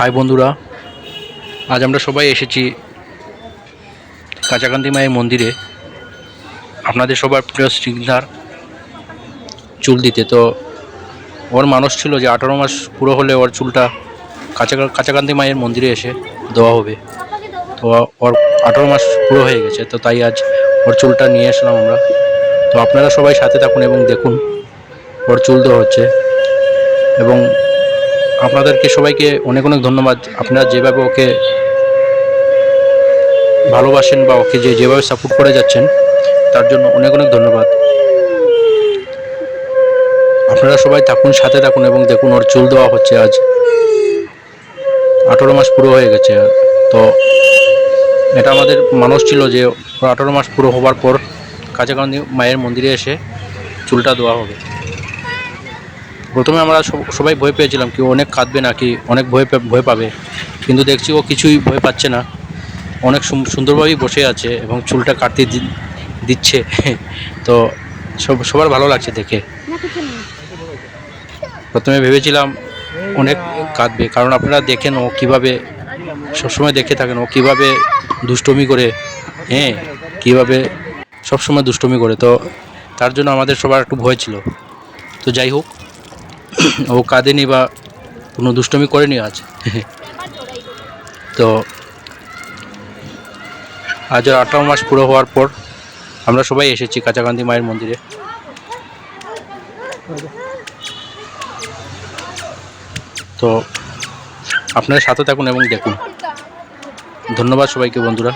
High বন্ধুরা, আজ আমরা সবাই এসেছি কাঁচাকান্দি মায়ের মন্দিরে। আপনাদের সবার প্রিয় সিগনার চুল দিতে। তো ওর মানুষ ছিল যে আঠারো মাস পুরো হলে ওর চুলটা কাঁচা, কাঁচাকান্দি মায়ের মন্দিরে এসে দেওয়া হবে। তো ওর আঠারো মাস পুরো হয়ে গেছে, তো তাই আজ ওর চুলটা নিয়ে আসলাম আমরা। তো আপনারা সবাই সাথে থাকুন এবং দেখুন, ওর চুল দেওয়া হচ্ছে। এবং আপনাদেরকে সবাইকে অনেক অনেক ধন্যবাদ। আপনারা যেভাবে ওকে ভালোবাসেন বা ওকে যে যেভাবে সাপোর্ট করে যাচ্ছেন, তার জন্য অনেক অনেক ধন্যবাদ। আপনারা সবাই থাকুন, সাথে থাকুন এবং দেখুন, ওর চুল দেওয়া হচ্ছে আজ। আঠারো মাস পুরো হয়ে গেছে। তো এটা আমাদের মানুষ ছিল যে, আঠারো মাস পুরো হবার পর কাছাকাছি মায়ের মন্দিরে এসে চুলটা দেওয়া হবে। প্রথমে আমরা সব- সবাই ভয় পেয়েছিলাম কি অনেক কাঁদবে নাকি, অনেক ভয় ভয় পাবে। কিন্তু দেখছি ও কিছুই ভয় পাচ্ছে না। অনেক সুন্দরভাবেই বসে আছে এবং চুলটা কাটতে দিচ্ছে। তো সব সবার ভালো লাগছে দেখে। প্রথমে ভেবেছিলাম অনেক কাঁদবে, কারণ আপনারা দেখেন ও কীভাবে সবসময় দেখে থাকেন, ও কীভাবে দুষ্টমি করে হ্যাঁ কীভাবে সবসময় দুষ্টমি করে। তো তার জন্য আমাদের সবার একটু ভয় ছিল। তো যাই হোক ও কাঁদেনি বা কোনো দুষ্টমি করেনি আজ? তো আজ ওর আঠারো মাস পুরো হওয়ার পর আমরা সবাই এসেছি কাঁচাকান্দি মায়ের মন্দিরে। তো আপনারা সাথে থাকুন এবং দেখুন। ধন্যবাদ সবাইকে বন্ধুরা।